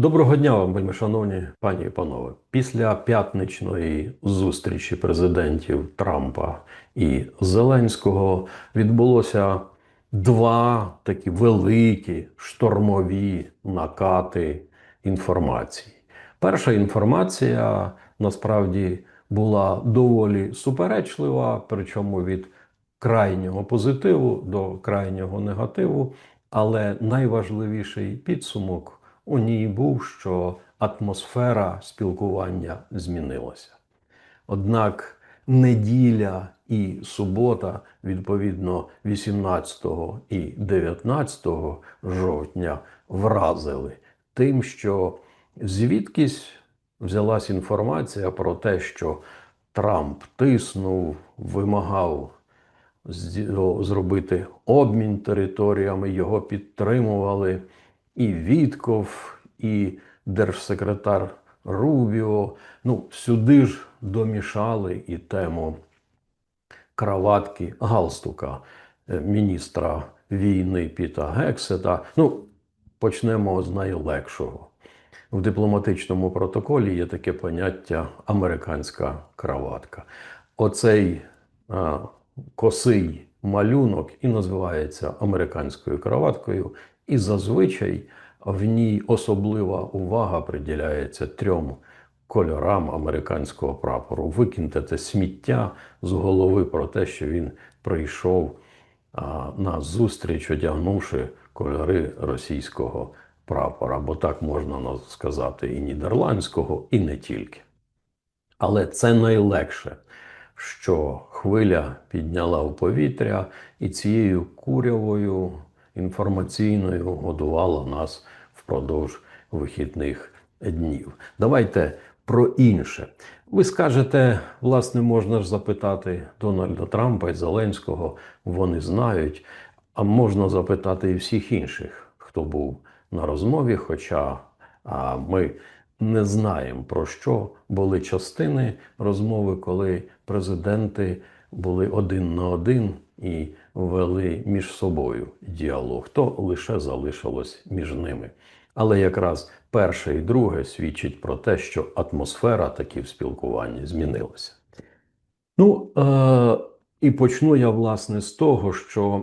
Доброго дня вам, вельми шановні пані і панове. Після п'ятничної зустрічі президентів Трампа і Зеленського відбулося два такі великі штормові накати інформації. Перша інформація насправді була доволі суперечлива, причому від крайнього позитиву до крайнього негативу. Але найважливіший підсумок у ній був, що атмосфера спілкування змінилася. Однак неділя і субота, відповідно, 18 і 19 жовтня вразили тим, що звідкись взялась інформація про те, що Трамп тиснув, вимагав зробити обмін територіями, його підтримували і Вітков, і держсекретар Рубіо. Ну, сюди ж домішали і тему краватки галстука е, міністра війни Піта Гексета. Ну, почнемо з найлегшого. В дипломатичному протоколі є таке поняття американська краватка. Оцей а, косий малюнок і називається американською краваткою, і зазвичай в ній особлива увага приділяється трьом кольорам американського прапору. Викиньте те сміття з голови про те, що він прийшов на зустріч, одягнувши кольори російського прапора, бо так можна сказати і нідерландського, і не тільки. Але це найлегше, що хвиля підняла в повітря і цією курявою інформаційною годувала нас впродовж вихідних днів. Давайте про інше. Ви скажете, власне, можна ж запитати Дональда Трампа і Зеленського, вони знають, а можна запитати і всіх інших, хто був на розмові, хоча а, ми не знаємо про що були частини розмови, коли президенти були один на один і вели між собою діалог, то лише залишилось між ними. Але якраз перше і друге свідчить про те, що атмосфера таки в спілкуванні змінилася. Ну е- і почну я власне з того, що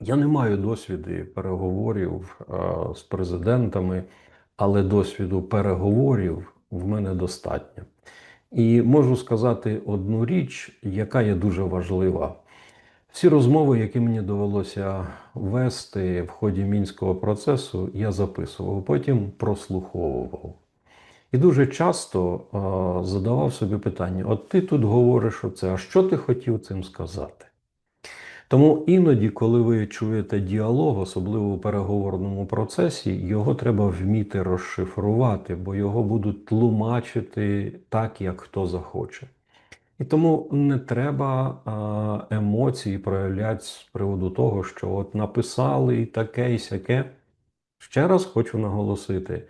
я не маю досвіду переговорів е, з президентами, але досвіду переговорів в мене достатньо. І можу сказати одну річ, яка є дуже важлива. Всі розмови, які мені довелося вести в ході мінського процесу, я записував, потім прослуховував. І дуже часто е, задавав собі питання: от ти тут говориш оце, а що ти хотів цим сказати? Тому іноді, коли ви чуєте діалог, особливо у переговорному процесі, його треба вміти розшифрувати, бо його будуть тлумачити так, як хто захоче. І тому не треба а, емоції проявляти з приводу того, що от написали і таке, і сяке. Ще раз хочу наголосити: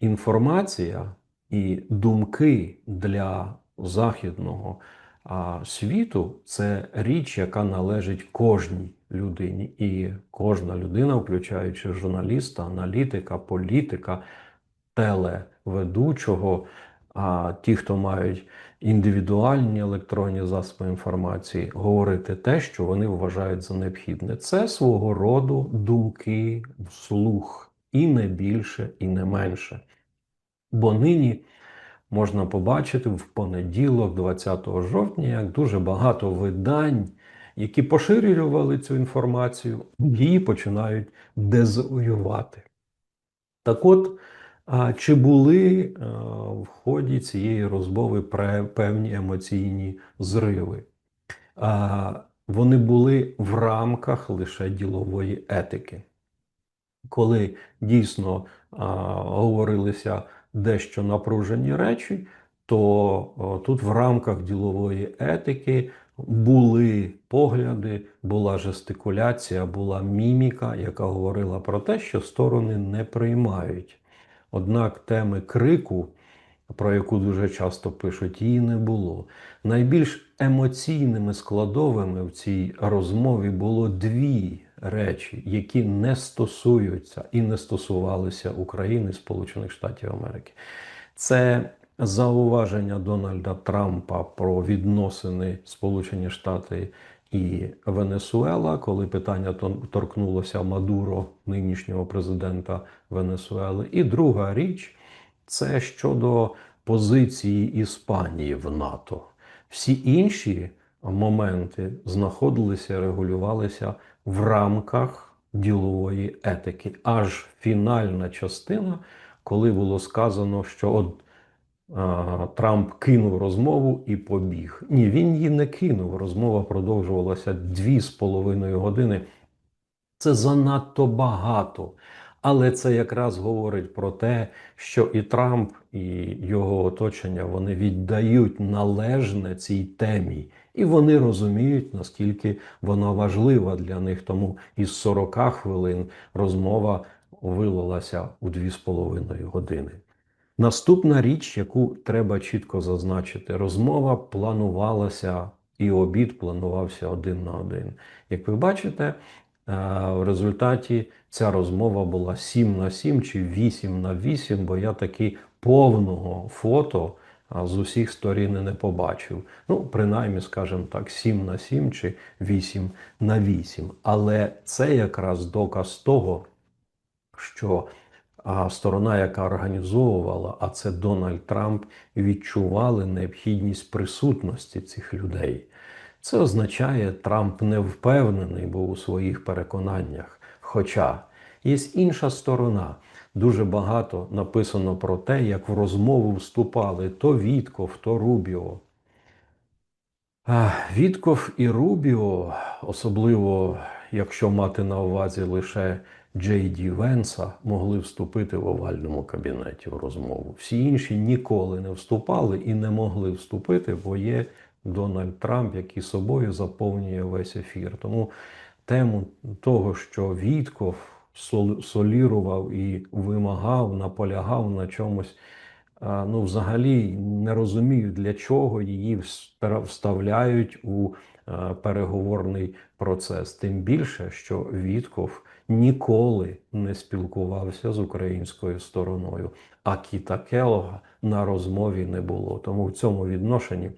інформація і думки для західного а, світу це річ, яка належить кожній людині. І кожна людина, включаючи журналіста, аналітика, політика, телеведучого, а ті, хто мають індивідуальні електронні засоби інформації, говорити те, що вони вважають за необхідне. Це свого роду думки вслух, і не більше, і не менше. Бо нині можна побачити в понеділок, 20 жовтня, як дуже багато видань, які поширювали цю інформацію, її починають дезавоювати. Так от, а чи були е, в ході цієї розмови певні емоційні зриви? Вони були в рамках лише ділової етики. Коли дійсно говорилися дещо напружені речі, то тут в рамках ділової етики були погляди, була жестикуляція, була міміка, яка говорила про те, що сторони не приймають. Однак теми крику, про яку дуже часто пишуть, її не було. Найбільш емоційними складовими в цій розмові було дві речі, які не стосуються і не стосувалися України, Сполучених Штатів Америки. Це зауваження Дональда Трампа про відносини Сполучені Штати і Венесуела, коли питання торкнулося Мадуро, нинішнього президента Венесуели. І друга річ це щодо позиції Іспанії в НАТО. Всі інші моменти знаходилися, регулювалися в рамках ділової етики. Аж фінальна частина, коли було сказано, що от Трамп кинув розмову і побіг. Ні, він її не кинув. Розмова продовжувалася дві з половиною години. Це занадто багато. Але це якраз говорить про те, що і Трамп, і його оточення вони віддають належне цій темі, і вони розуміють, наскільки вона важлива для них. Тому із 40 хвилин розмова вилилася у 2,5 години. Наступна річ, яку треба чітко зазначити, розмова планувалася і обід планувався один на один. Як ви бачите, е, в результаті ця розмова була 7 на 7 чи 8 на 8, бо я таки повного фото з усіх сторін не побачив. Ну, принаймні, скажімо так, 7 на 7 чи 8 на 8. Але це якраз доказ того, що а сторона, яка організовувала, а це Дональд Трамп, відчували необхідність присутності цих людей. Це означає, Трамп не впевнений був у своїх переконаннях. Хоча є інша сторона. Дуже багато написано про те, як в розмову вступали то Вітков, то Рубіо. Вітков і Рубіо, особливо якщо мати на увазі лише Джей Ді Венса, могли вступити в овальному кабінеті в розмову. Всі інші ніколи не вступали і не могли вступити, бо є Дональд Трамп, який собою заповнює весь ефір. Тому тему того, що Вітков солірував і вимагав, наполягав на чомусь. Ну, взагалі не розумію, для чого її вставляють у переговорний процес. Тим більше, що Вітков ніколи не спілкувався з українською стороною, а Кіта Келога на розмові не було. Тому в цьому відношенні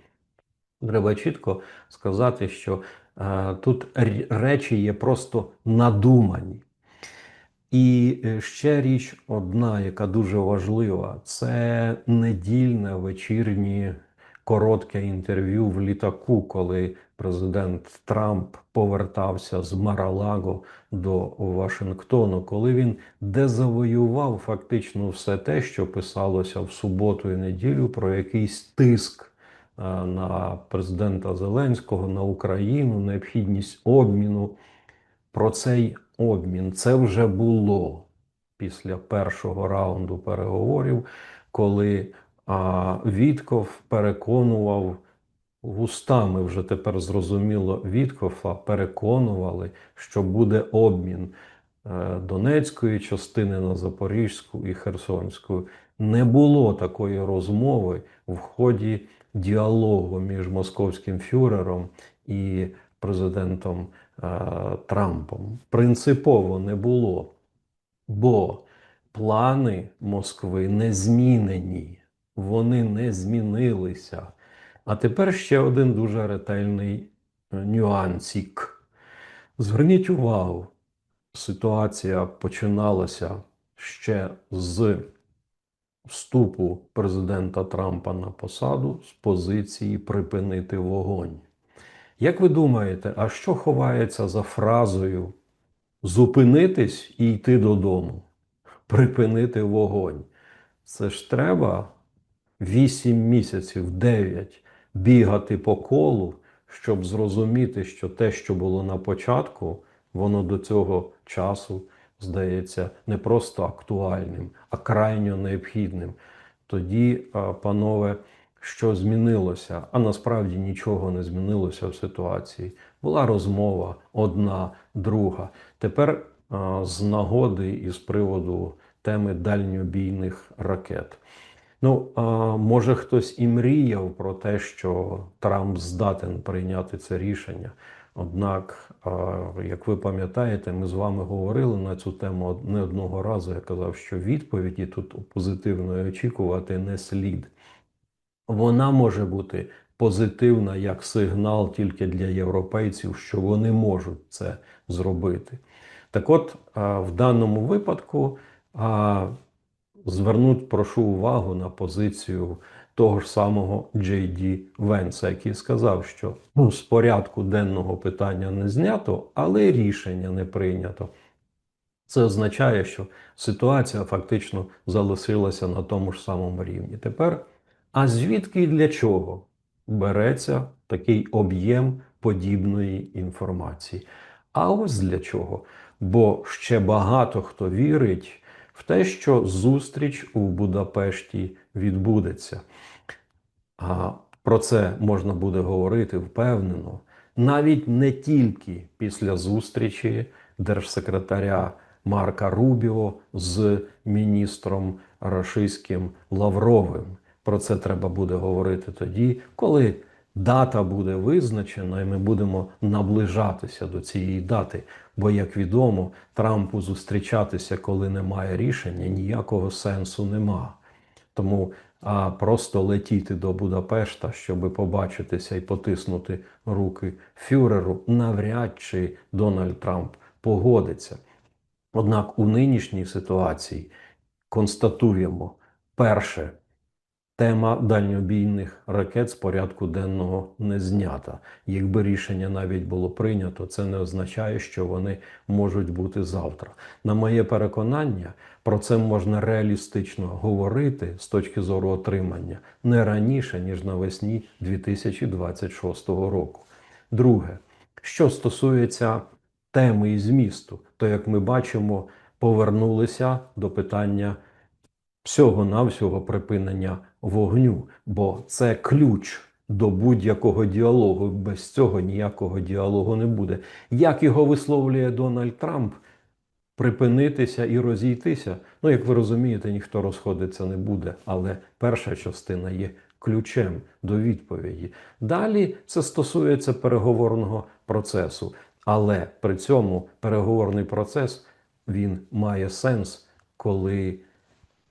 треба чітко сказати, що е, тут речі є просто надумані. І е, ще річ одна, яка дуже важлива, це недільне вечірнє коротке інтерв'ю в літаку, коли президент Трамп повертався з Маралаго до Вашингтону, коли він дезавоював фактично все те, що писалося в суботу і неділю про якийсь тиск е, на президента Зеленського, на Україну, необхідність обміну. Про цей обмін це вже було після першого раунду переговорів, коли а, Вітков переконував вустами, вже тепер зрозуміло, Віткофа переконували, що буде обмін е, Донецької частини на Запорізьку і Херсонську. Не було такої розмови в ході діалогу між московським фюрером і президентом е, Трампом. Принципово не було, бо плани Москви не змінені, вони не змінилися. А тепер ще один дуже ретельний е, нюансик. Зверніть увагу, ситуація починалася ще з вступу президента Трампа на посаду з позиції припинити вогонь. Як ви думаєте, а що ховається за фразою зупинитись і йти додому? Припинити вогонь? Це ж треба 8 місяців, 9 бігати по колу, щоб зрозуміти, що те, що було на початку, воно до цього часу здається не просто актуальним, а крайньо необхідним. Тоді, панове, що змінилося? А насправді нічого не змінилося в ситуації. Була розмова одна, друга. Тепер з нагоди і з приводу теми дальньобійних ракет. Ну, може хтось і мріяв про те, що Трамп здатен прийняти це рішення. Однак як ви пам'ятаєте, ми з вами говорили на цю тему не одного разу. Я казав, що відповіді тут позитивної очікувати не слід. Вона може бути позитивна як сигнал тільки для європейців, що вони можуть це зробити. Так от, в даному випадку звернуть, прошу увагу на позицію того ж самого Джей Ді Венса, який сказав, що ну, з порядку денного питання не знято, але рішення не прийнято. Це означає, що ситуація фактично залишилася на тому ж самому рівні. Тепер, а звідки і для чого береться такий об'єм подібної інформації? А ось для чого? Бо ще багато хто вірить в те, що зустріч у Будапешті відбудеться. А про це можна буде говорити впевнено, навіть не тільки після зустрічі держсекретаря Марка Рубіо з міністром рашистським Лавровим. Про це треба буде говорити тоді, коли дата буде визначена, і ми будемо наближатися до цієї дати. Бо, як відомо, Трампу зустрічатися, коли немає рішення, ніякого сенсу нема. Тому а, просто летіти до Будапешта, щоб побачитися і потиснути руки фюреру, навряд чи Дональд Трамп погодиться. Однак у нинішній ситуації констатуємо перше. Тема дальньобійних ракет з порядку денного не знята. Якби рішення навіть було прийнято, це не означає, що вони можуть бути завтра. На моє переконання, про це можна реалістично говорити з точки зору отримання не раніше, ніж навесні 2026 року. Друге, що стосується теми і змісту, то як ми бачимо, повернулися до питання всього-навсього припинення вогню, бо це ключ до будь-якого діалогу. Без цього ніякого діалогу не буде. Як його висловлює Дональд Трамп, припинитися і розійтися. Ну, як ви розумієте, ніхто розходиться не буде, але перша частина є ключем до відповіді. Далі це стосується переговорного процесу, але при цьому переговорний процес він має сенс, коли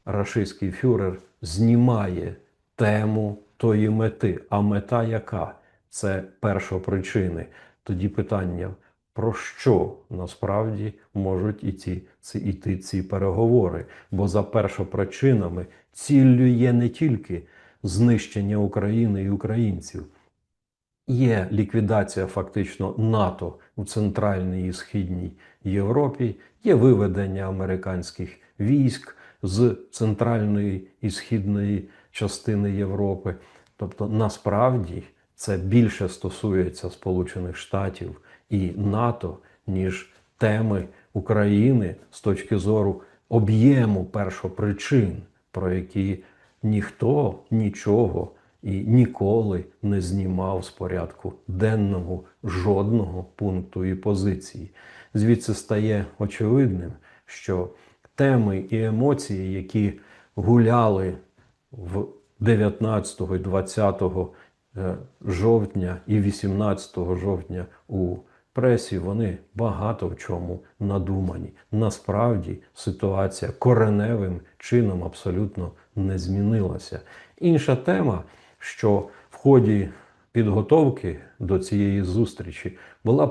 рашистський фюрер знімає тему тої мети. А мета яка? Це першопричини. Тоді питання, про що насправді можуть іти ці, іти ці переговори? Бо за першопричинами ціллю є не тільки знищення України і українців. Є ліквідація фактично НАТО у центральній і східній Європі, є виведення американських військ з центральної і східної частини Європи. Тобто, насправді це більше стосується Сполучених Штатів і НАТО, ніж теми України з точки зору об'єму першопричин, про які ніхто нічого і ніколи не знімав з порядку денного жодного пункту і позиції. Звідси стає очевидним, що теми і емоції, які гуляли в 19 і 20 е, жовтня і 18 жовтня у пресі, вони багато в чому надумані. Насправді ситуація кореневим чином абсолютно не змінилася. Інша тема, що в ході підготовки до цієї зустрічі була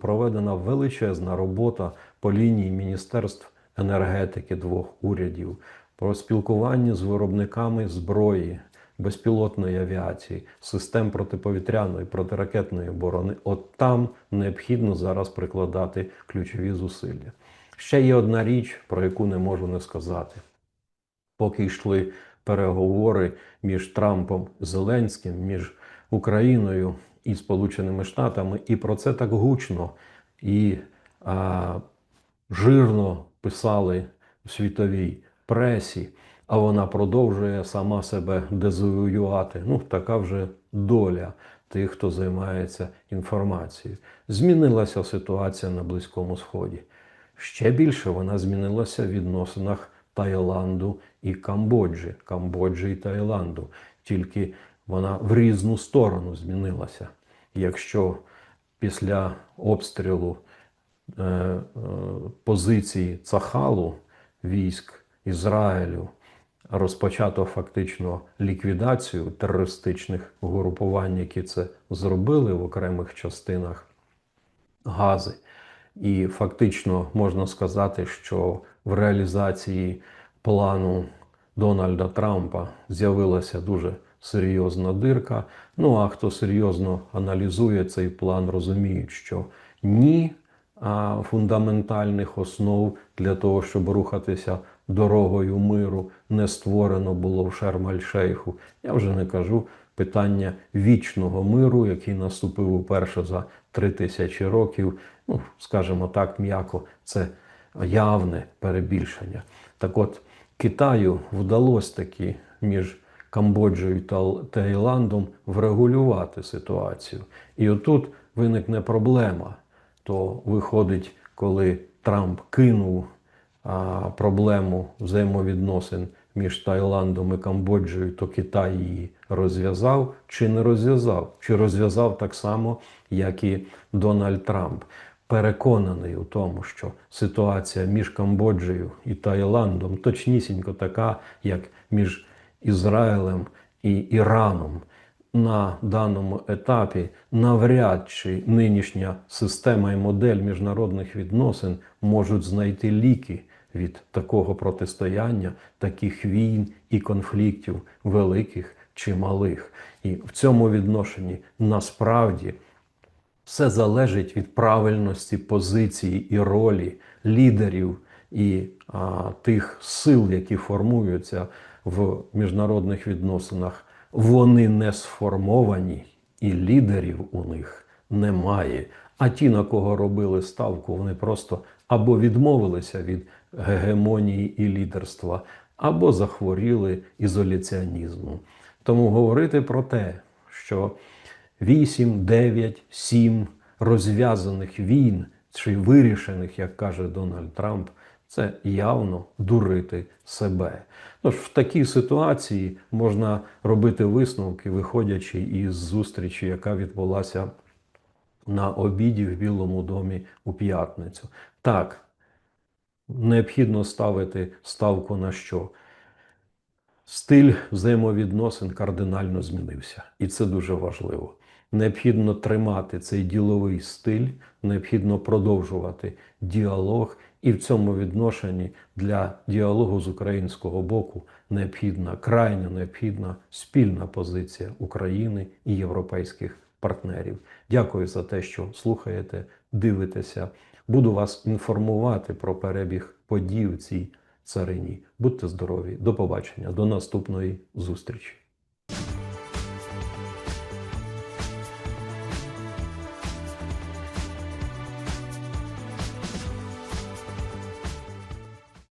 проведена величезна робота по лінії міністерств енергетики двох урядів, про спілкування з виробниками зброї, безпілотної авіації, систем протиповітряної, протиракетної оборони. От там необхідно зараз прикладати ключові зусилля. Ще є одна річ, про яку не можу не сказати. Поки йшли переговори між Трампом і Зеленським, між Україною і Сполученими Штатами, і про це так гучно і а, жирно писали в світовій пресі, а вона продовжує сама себе дезавоювати. Ну, така вже доля тих, хто займається інформацією. Змінилася ситуація на Близькому Сході. Ще більше вона змінилася в відносинах Таїланду і Камбоджі, Камбоджі і Таїланду. Тільки вона в різну сторону змінилася. Якщо після обстрілу е, е, позиції Цахалу військ Ізраїлю розпочато фактично ліквідацію терористичних угрупувань, які це зробили в окремих частинах Гази. І фактично можна сказати, що в реалізації плану Дональда Трампа з'явилася дуже серйозна дирка. Ну а хто серйозно аналізує цей план, розуміють, що ні фундаментальних основ для того, щоб рухатися дорогою миру, не створено було в Шарм-Аль-Шейху. Я вже не кажу питання вічного миру, який наступив уперше за три тисячі років. Ну, скажімо так, м'яко, це явне перебільшення. Так от Китаю вдалося таки між Камбоджею та Таїландом врегулювати ситуацію. І отут виникне проблема. То виходить, коли Трамп кинув проблему взаємовідносин між Таїландом і Камбоджею, то Китай її розв'язав чи не розв'язав, чи розв'язав так само, як і Дональд Трамп. Переконаний у тому, що ситуація між Камбоджею і Таїландом точнісінько така, як між Ізраїлем і Іраном. На даному етапі навряд чи нинішня система і модель міжнародних відносин можуть знайти ліки від такого протистояння, таких війн і конфліктів, великих чи малих. І в цьому відношенні насправді все залежить від правильності позиції і ролі лідерів і а, тих сил, які формуються в міжнародних відносинах. Вони не сформовані, і лідерів у них немає. А ті, на кого робили ставку, вони просто або відмовилися від гегемонії і лідерства, або захворіли ізоляціонізмом. Тому говорити про те, що 8, 9, 7 розв'язаних війн чи вирішених, як каже Дональд Трамп, це явно дурити себе. Тож в такій ситуації можна робити висновки, виходячи із зустрічі, яка відбулася на обіді в Білому домі у п'ятницю. Так, необхідно ставити ставку на що? Стиль взаємовідносин кардинально змінився, і це дуже важливо. Необхідно тримати цей діловий стиль, необхідно продовжувати діалог, і в цьому відношенні для діалогу з українського боку необхідна крайня необхідна спільна позиція України і європейських партнерів. Дякую за те, що слухаєте, дивитеся. Буду вас інформувати про перебіг подій у цій царині. Будьте здорові, до побачення, до наступної зустрічі.